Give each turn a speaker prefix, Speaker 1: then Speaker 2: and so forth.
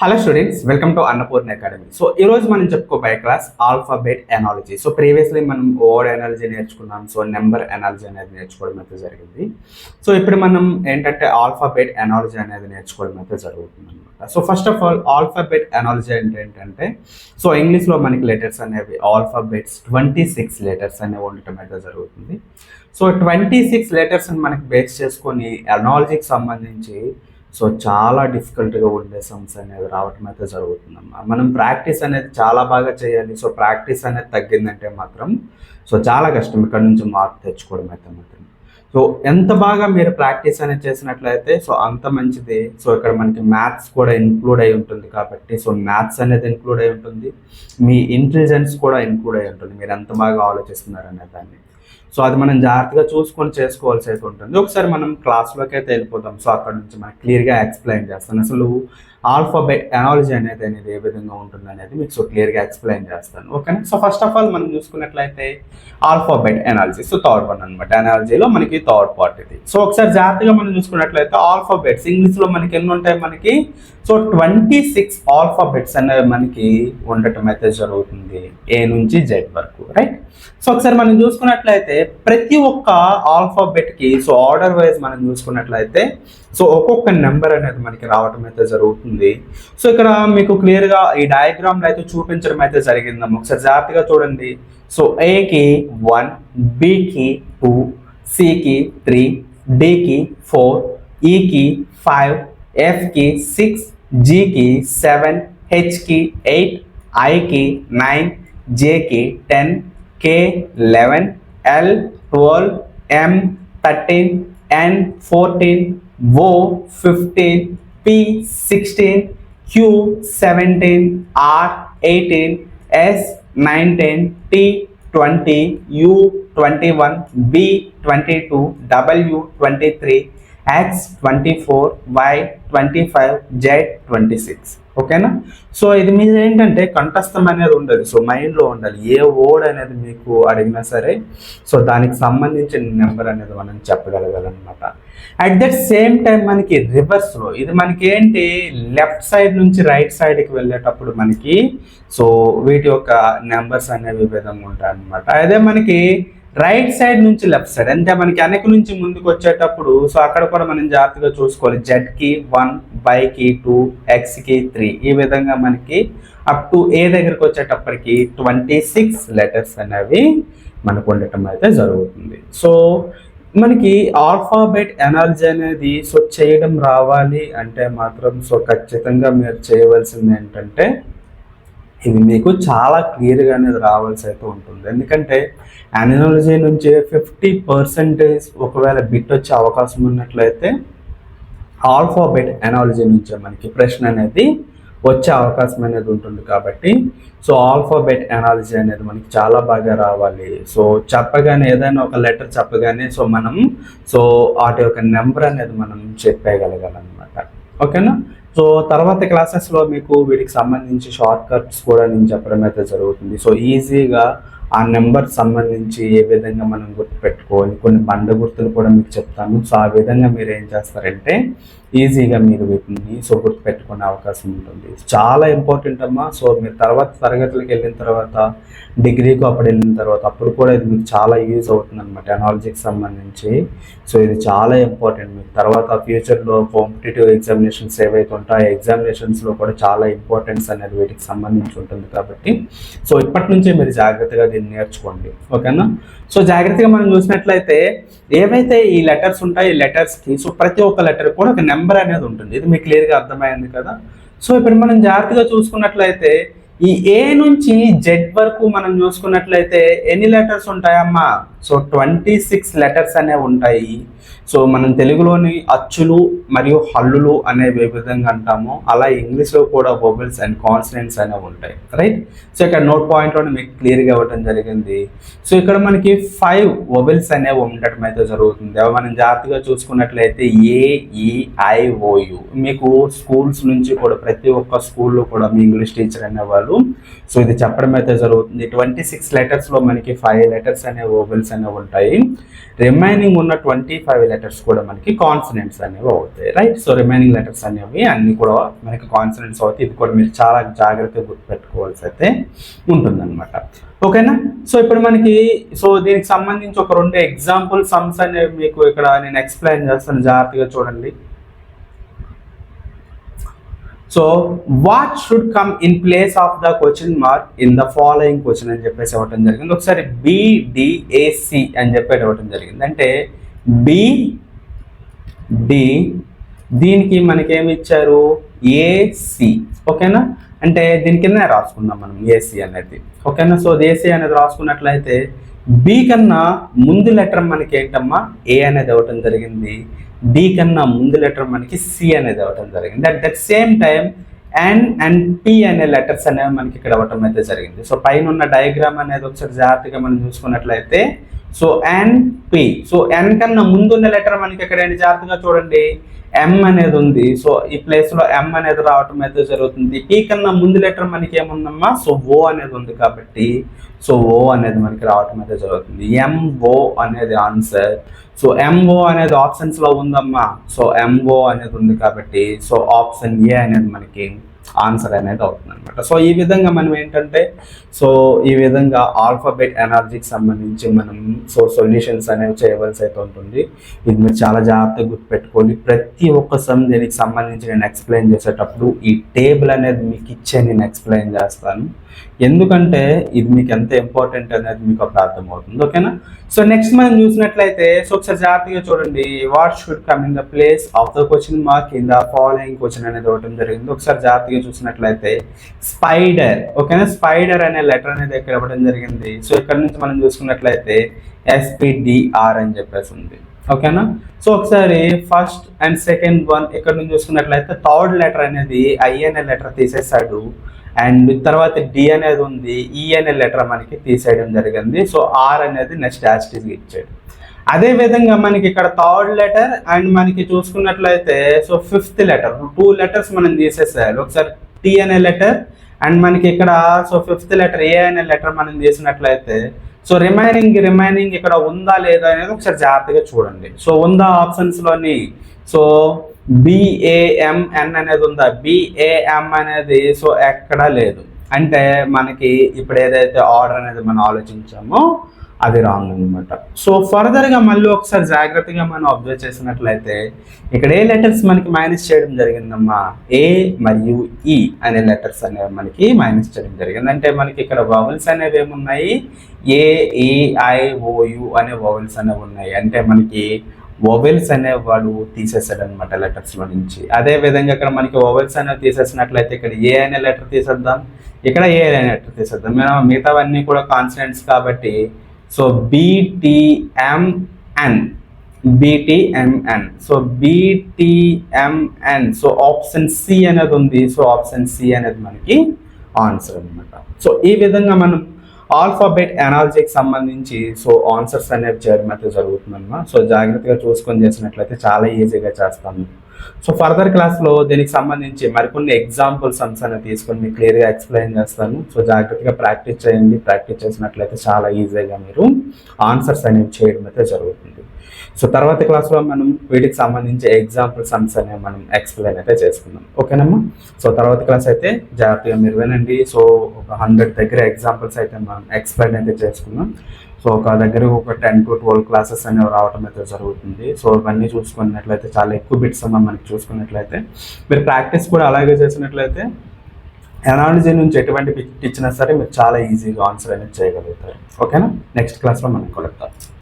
Speaker 1: Hello students welcome to Annapurna academy so ఈ రోజు మనం చెప్పుకోబోయే class alphabet analogy so previously మనం వర్డ్ ఎనాలజీ నేర్చుకున్నాం. సో నెంబర్ ఎనాలజీ అనేది నేర్చుకోవడం అయితే జరిగింది. సో ఇప్పుడు మనం ఏంటంటే ఆల్ఫాబెట్ ఎనాలజీ అనేది నేర్చుకోవడం అయితే జరుగుతుంది అనమాట so first of all alphabet analogy అంటే ఏంటంటే సో ఇంగ్లీష్లో మనకి లెటర్స్ అనేవి ఆల్ఫాబెట్స్ ట్వంటీ సిక్స్ లెటర్స్ అనేవి ఉండటం అయితే జరుగుతుంది. సో ట్వంటీ సిక్స్ లెటర్స్ని మనకి బేస్ చేసుకొని ఎనాలజీకి సంబంధించి సో చాలా డిఫికల్ట్గా ఉండే సమ్స్ అనేది రావటం అయితే జరుగుతుందమ్మా. మనం ప్రాక్టీస్ అనేది చాలా బాగా చేయాలి. సో ప్రాక్టీస్ అనేది తగ్గిందంటే మాత్రం సో చాలా కష్టం. ఇక్కడ నుంచి మార్క్ తెచ్చుకోవడం అయితే మాత్రం. సో ఎంత బాగా మీరు ప్రాక్టీస్ అనేది చేసినట్లయితే సో అంత మంచిది. సో ఇక్కడ మనకి మ్యాథ్స్ కూడా ఇన్క్లూడ్ అయి ఉంటుంది కాబట్టి సో మ్యాథ్స్ అనేది ఇన్క్లూడ్ అయి ఉంటుంది. మీ ఇంటెలిజెన్స్ కూడా ఇన్క్లూడ్ అయి ఉంటుంది. మీరు ఎంత బాగా ఆలోచిస్తున్నారు అనే దాన్ని. సో అది మనం జాగ్రత్తగా చూసుకొని చేసుకోవాల్సి అయితే ఉంటుంది. ఒకసారి మనం క్లాస్లోకి అయితే వెళ్ళిపోతాం సో అక్కడ నుంచి మనకి క్లియర్గా ఎక్స్ప్లెయిన్ చేస్తాను. అసలు ఆల్ఫాబెట్ ఎనాలజీ అనేది అనేది ఏ విధంగా ఉంటుంది అనేది మీకు సో క్లియర్గా ఎక్స్ప్లెయిన్ చేస్తాను ఓకేనా? సో ఫస్ట్ ఆఫ్ ఆల్ మనం చూసుకున్నట్లయితే alphabet analogy so third one అనమాట ఎనాలజీలో మనకి థర్డ్ పార్ట్ ఇది. సో ఒకసారి జాగ్రత్తగా మనం చూసుకున్నట్లయితే ఆల్ఫాబెట్స్ ఇంగ్లీష్లో మనకి ఎన్ని ఉంటాయి మనకి? సో ట్వంటీ సిక్స్ ఆల్ఫాబెట్స్ అనేవి మనకి ఉండటం అయితే జరుగుతుంది ఏ నుంచి జెడ్ వరకు రైట్? సో ఒకసారి మనం చూసుకున్నట్లయితే ప్రతి ఒక్క ఆల్ఫాబెట్కి సో ఆర్డర్ వైజ్ మనం చూసుకున్నట్లయితే సో ఒక్కొక్క నెంబర్ అనేది మనకి రావటం అయితే జరుగుతుంది. సో ఇక్కడ మీకు క్లియర్గా ఈ డయాగ్రామ్లో అయితే చూపించడం అయితే జరిగిందమ్మ ఒకసారి జాగ్రత్తగా చూడండి. సో ఏకి వన్ బికి టూ సికి త్రీ డికి ఫోర్ ఈకి ఫైవ్ ఎఫ్కి సిక్స్ జీకి సెవెన్ హెచ్కి ఎయిట్ ఐకి nine జేకి ten K eleven L twelve M thirteen N fourteen वो 15, P 16, Q 17, R 18, S 19, T 20, U 21, B 22, W 23, X twenty four Y twenty five Z twenty six ఓకేనా so ఇది మీరు ఏంటంటే కంఠస్థం అనేది ఉండదు. సో మైండ్లో ఉండాలి. ఏ వర్డ్ అనేది మీకు అడిగినా సరే సో దానికి సంబంధించిన నెంబర్ అనేది మనం చెప్పగలగాలన్నమాట. అట్ దట్ సేమ్ టైం మనకి రివర్స్లో ఇది మనకి ఏంటి లెఫ్ట్ సైడ్ నుంచి రైట్ సైడ్కి వెళ్ళేటప్పుడు మనకి సో వీటి యొక్క నెంబర్స్ అనేవి విధంగా ఉంటాయి అనమాట అదే మనకి రైట్ సైడ్ నుంచి లెఫ్ట్ సైడ్. అంటే మనకి వెనక నుంచి ముందుకు వచ్చేటప్పుడు సో అక్కడ కూడా మనం జాగ్రత్తగా చూసుకోవాలి. జెడ్కి వన్ బై కి టూ ఎక్స్కి త్రీ. ఈ విధంగా మనకి అప్ టు ఏ దగ్గరికి వచ్చేటప్పటికి ట్వంటీ సిక్స్ లెటర్స్ అనేవి మనకు ఉండటం అయితే జరుగుతుంది. సో మనకి ఆల్ఫాబెట్ ఎనర్జీ అనేది సో చేయడం రావాలి అంటే మాత్రం సో ఖచ్చితంగా మీరు చేయవలసింది ఏంటంటే ఇది మీకు చాలా క్లియర్గా అనేది రావాల్సి అయితే ఉంటుంది. ఎందుకంటే యానిమాలజీ నుంచి ఫిఫ్టీ పర్సెంటేజ్ ఒకవేళ బిట్ వచ్చే అవకాశం ఉన్నట్లయితే ఆల్ఫాబెట్ ఎనాలజీ నుంచే మనకి ప్రశ్న అనేది వచ్చే అవకాశం అనేది ఉంటుంది కాబట్టి సో ఆల్ఫాబెట్ ఎనాలజీ అనేది మనకి చాలా బాగా రావాలి. సో చెప్పగానే ఏదైనా ఒక లెటర్ చెప్పగానే సో మనం సో వాటి యొక్క నెంబర్ అనేది మనం చెప్పేయగలగాలన్నమాట. ఓకేనా? సో తర్వాత క్లాసెస్లో మీకు వీటికి సంబంధించి షార్ట్ కట్స్ కూడా నేను చెప్పడం అయితే జరుగుతుంది. సో ఈజీగా ఆ నెంబర్ సంబంధించి ఏ విధంగా మనం గుర్తుపెట్టుకోవాలి కొన్ని బండ గుర్తులు కూడా మీకు చెప్తాను. సో ఆ విధంగా మీరు ఏం చేస్తారంటే ఈజీగా మీరు వీటిని సో గుర్తుపెట్టుకునే అవకాశం ఉంటుంది. చాలా ఇంపార్టెంట్ అమ్మా. సో మీరు తర్వాత తరగతులకు వెళ్ళిన తర్వాత డిగ్రీకి అప్పుడు వెళ్ళిన తర్వాత అప్పుడు కూడా ఇది మీకు చాలా యూజ్ అవుతుంది అనమాట ఎనాలజీకి సంబంధించి. సో ఇది చాలా ఇంపార్టెంట్ మీకు. తర్వాత ఫ్యూచర్లో కాంపిటేటివ్ ఎగ్జామినేషన్స్ ఏవైతే ఉంటాయో ఎగ్జామినేషన్స్లో కూడా చాలా ఇంపార్టెన్స్ అనేది వీటికి సంబంధించి ఉంటుంది కాబట్టి. సో ఇప్పటి నుంచే మీరు జాగ్రత్తగా దీన్ని నేర్చుకోండి. ఓకేనా? సో జాగ్రత్తగా మనం చూసినట్లయితే ఏవైతే ఈ లెటర్స్ ఉంటాయో ఈ లెటర్స్కి సో ప్రతి ఒక్క లెటర్ కూడా ఒక నెంబర్ అనేది ఉంటుంది. ఇది మీకు క్లియర్గా అర్థమైంది కదా? సో ఇప్పుడు మనం జాగ్రత్తగా చూసుకున్నట్లయితే ఈ ఏ నుంచి జెడ్ వరకు మనం చూసుకున్నట్లయితే ఎన్ని లెటర్స్ ఉంటాయమ్మా? సో ట్వంటీ సిక్స్ లెటర్స్ అనేవి ఉంటాయి. సో మనం తెలుగులోని అచ్చులు మరియు హల్లులు అనేవి విధంగా అంటాము అలా ఇంగ్లీష్లో కూడా వొబెల్స్ అండ్ కాన్సనెంట్స్ అనేవి ఉంటాయి. రైట్ సో ఇక్కడ నోట్ పాయింట్లో మీకు క్లియర్గా ఇవ్వడం జరిగింది. సో ఇక్కడ మనకి ఫైవ్ వొబెల్స్ అనేవి ఉండటం అయితే జరుగుతుంది. అవి మనం జాగ్రత్తగా చూసుకున్నట్లయితే ఏ ఈ ఐ మీకు స్కూల్స్ నుంచి కూడా ప్రతి ఒక్క స్కూల్లో కూడా మీ ఇంగ్లీష్ టీచర్ అనేవాళ్ళు. సో ఇది చెప్పడం అయితే జరుగుతుంది. ట్వంటీ సిక్స్ లెటర్స్లో మనకి ఫైవ్ లెటర్స్ అనే ఓవెల్స్ అనేవి ఉంటాయి. రిమైనింగ్ ఉన్న ట్వంటీ ఫైవ్ లెటర్స్ కూడా మనకి కాన్సనెంట్స్ అనేవి అవుతాయి రైట్ సో రిమైనింగ్ లెటర్స్ అనేవి అన్ని కూడా మనకి కాన్సనెంట్స్ అవుతాయి. ఇది కూడా మీరు చాలా జాగ్రత్తగా గుర్తుపెట్టుకోవాల్సి అయితే ఉంటుందన్నమాట ఓకేనా సో ఇప్పుడు మనకి సో దీనికి సంబంధించి ఒక రెండు ఎగ్జాంపుల్ సమ్స్ అనేవి మీకు ఇక్కడ నేను ఎక్స్ప్లెయిన్ చేస్తాను. జాగ్రత్తగా చూడండి. So what should come in place of the question mark in the following question అని చెప్పేసి ఇవ్వటం జరిగింది. ఒకసారి బిడిఏసి అని చెప్పేసి ఇవ్వటం జరిగింది. అంటే బి డి దీనికి మనకేమి ఇచ్చారు? ఏసి ఓకేనా? అంటే దీని కింద రాసుకుందాం మనం ఏసీ అనేది. ఓకేనా? సో ఏసీ అనేది రాసుకున్నట్లయితే బి కన్నా ముందు లెటర్ మనకి ఏంటమ్మా ఏ అనేది ఇవ్వటం జరిగింది. డి కన్నా ముందు లెటర్ మనకి సి అనేది అవ్వడం జరిగింది. At that same time N and P అనే లెటర్స్ అనేవి మనకి ఇక్కడ అవ్వటం అయితే జరిగింది. సో పైన ఉన్న డయాగ్రామ్ అనేది ఒకసారి జాగ్రత్తగా మనం చూసుకున్నట్లయితే so N P so N కన్నా ముందున్న లెటర్ మనకి ఇక్కడ ఏంటి? జాగ్రత్తగా చూడండి. ఎం అనేది ఉంది. సో ఈ ప్లేస్లో ఎం అనేది రావటం అయితే జరుగుతుంది. పి కన్నా ముందు లెటర్ మనకి ఏముందమ్మా? సో ఓ అనేది ఉంది కాబట్టి సో ఓ అనేది మనకి రావటం అయితే జరుగుతుంది. ఎంఓ అనేది ఆన్సర్ సో ఎంఓ అనేది ఆప్షన్స్లో ఉందమ్మా. సో ఎంఓ అనేది ఉంది కాబట్టి సో ఆప్షన్ ఏ అనేది మనకి ఆన్సర్ అనేది అవుతుంది అనమాట సో ఈ విధంగా మనం ఏంటంటే సో ఈ విధంగా ఆల్ఫాబెట్ ఎనర్జీకి సంబంధించి మనం సో సొల్యూషన్స్ అనేవి చేయవలసి అయితే ఉంటుంది. ఇది మీరు చాలా జాగ్రత్తగా గుర్తుపెట్టుకోండి. ప్రతి ఒక్క సమ్ దీనికి సంబంధించి నేను ఎక్స్ప్లెయిన్ చేసేటప్పుడు ఈ టేబుల్ అనేది మీకు ఇచ్చే నేను ఎక్స్ప్లెయిన్ చేస్తాను. ఎందుకంటే ఇది మీకు ఎంత ఇంపార్టెంట్ అనేది మీకు అప్పుడు అర్థమవుతుంది. ఓకేనా? సో నెక్స్ట్ మనం చూసినట్లయితే సో ఒకసారి జాగ్రత్తగా చూడండి. What should come in the place of the question mark in the following question అనేది ఇవ్వడం జరిగింది. ఒకసారి జాగ్రత్తగా చూసినట్లయితే స్పైడర్ ఓకేనా? స్పైడర్ అనే లెటర్ అనేది ఇక్కడ ఇవ్వడం జరిగింది. సో ఇక్కడ నుంచి మనం చూసుకున్నట్లయితే ఎస్పిడిఆర్ అని చెప్పేసి ఉంది. ఓకేనా? సో ఒకసారి ఫస్ట్ అండ్ సెకండ్ వన్ ఇక్కడ నుంచి చూసుకున్నట్లయితే థర్డ్ లెటర్ అనేది ఐ అనే లెటర్ తీసేసాడు అండ్ తర్వాత డి అనేది ఉంది ఈ అనే లెటర్ మనకి తీసేయడం జరిగింది. సో ఆర్ అనేది నెక్స్ట్ యాస్టిస్ ఇచ్చాడు. అదే విధంగా మనకి ఇక్కడ థర్డ్ లెటర్ అండ్ మనకి చూసుకున్నట్లయితే so fifth letter two letters మనం తీసేసేయాలి. ఒకసారి టీ అనే లెటర్ అండ్ మనకి ఇక్కడ సో ఫిఫ్త్ లెటర్ ఏ అనే లెటర్ మనం తీసినట్లయితే సో రిమైనింగ్ రిమైనింగ్ ఇక్కడ ఉందా లేదా అనేది ఒకసారి జాగ్రత్తగా చూడండి. సో ఉందా ఆప్షన్స్లోని? సో బిఏఎంఎన్ అనేది ఉందా? బిఏఎం అనేది సో ఎక్కడా లేదు. అంటే మనకి ఇప్పుడు ఏదైతే ఆర్డర్ అనేది మనం ఆలోచించామో అది రాంగ్ అనమాట సో ఫర్దర్గా మళ్ళీ ఒకసారి జాగ్రత్తగా మనం అబ్జర్వ్ చేసినట్లయితే ఇక్కడ ఏ లెటర్స్ మనకి మైనస్ చేయడం జరిగిందమ్మా? ఏ మరియు ఈ అనే లెటర్స్ అనేవి మనకి మైనస్ చేయడం జరిగింది. అంటే మనకి ఇక్కడ వవల్స్ అనేవి ఏమున్నాయి? ఏ ఈ ఐ ఓయు అనే వవల్స్ అనేవి ఉన్నాయి. అంటే మనకి వొవెల్స్ అనేవాడు తీసేసాడు అనమాట లెటర్స్లో నుంచి. అదే విధంగా ఇక్కడ మనకి ఓవెల్స్ అనేవి తీసేసినట్లయితే ఇక్కడ ఏ అనే లెటర్ తీసేద్దాం. ఇక్కడ ఏ అనే లెటర్ తీసేద్దాం. మేము మిగతావన్నీ కూడా కాన్స్టెంట్స్ కాబట్టి so B T M N B T M N so B T M N so option C అనేది ఉంది. సో ఆప్షన్ సి అనేది మనకి ఆన్సర్ అనమాట సో ఈ విధంగా మనం ఆల్ఫాబెట్ ఎనాలజీకి సంబంధించి సో ఆన్సర్స్ అనేవి చేయడం అయితే జరుగుతుందన్నమా సో జాగ్రత్తగా చూసుకొని చేసినట్లయితే చాలా ఈజీగా చేస్తాను సో ఫర్దర్ క్లాస్లో దీనికి సంబంధించి మరికొన్ని ఎగ్జాంపుల్ సమ్స్ అనేవి తీసుకొని మీకు క్లియర్గా ఎక్స్ప్లెయిన్ చేస్తాను. సో జాగ్రత్తగా ప్రాక్టీస్ చేయండి. ప్రాక్టీస్ చేసినట్లయితే చాలా ఈజీగా మీరు ఆన్సర్స్ అనేవి చేయడం అయితే జరుగుతుంది. సో తర్వాత క్లాస్లో మనం వీటికి సంబంధించి ఎగ్జాంపుల్ సమ్స్ అనేవి మనం ఎక్స్ప్లెయిన్ అయితే చేసుకుందాం. ఓకేనమ్మా? సో తర్వాత క్లాస్ అయితే జాగ్రత్తగా మీరు వినండి. సో ఒక హండ్రెడ్ దగ్గర ఎగ్జాంపుల్స్ అయితే మనం ఎక్స్ప్లెయిన్ అయితే చేసుకుందాం. సో ఒక దగ్గర ఒక టెన్ టు ట్వెల్వ్ క్లాసెస్ అనేవి రావడం అయితే జరుగుతుంది. సో ఇవన్నీ చూసుకున్నట్లయితే చాలా ఎక్కువ బిట్స్ అన్న మనకి చూసుకున్నట్లయితే. మీరు ప్రాక్టీస్ కూడా అలాగే చేసినట్లయితే ఎనాలజీ నుంచి ఎటువంటి బిట్ ఇచ్చినా సరే మీరు చాలా ఈజీగా ఆన్సర్ అనేది చేయగలుగుతారు. ఓకేనా? నెక్స్ట్ క్లాస్లో మనం కలుగుతాం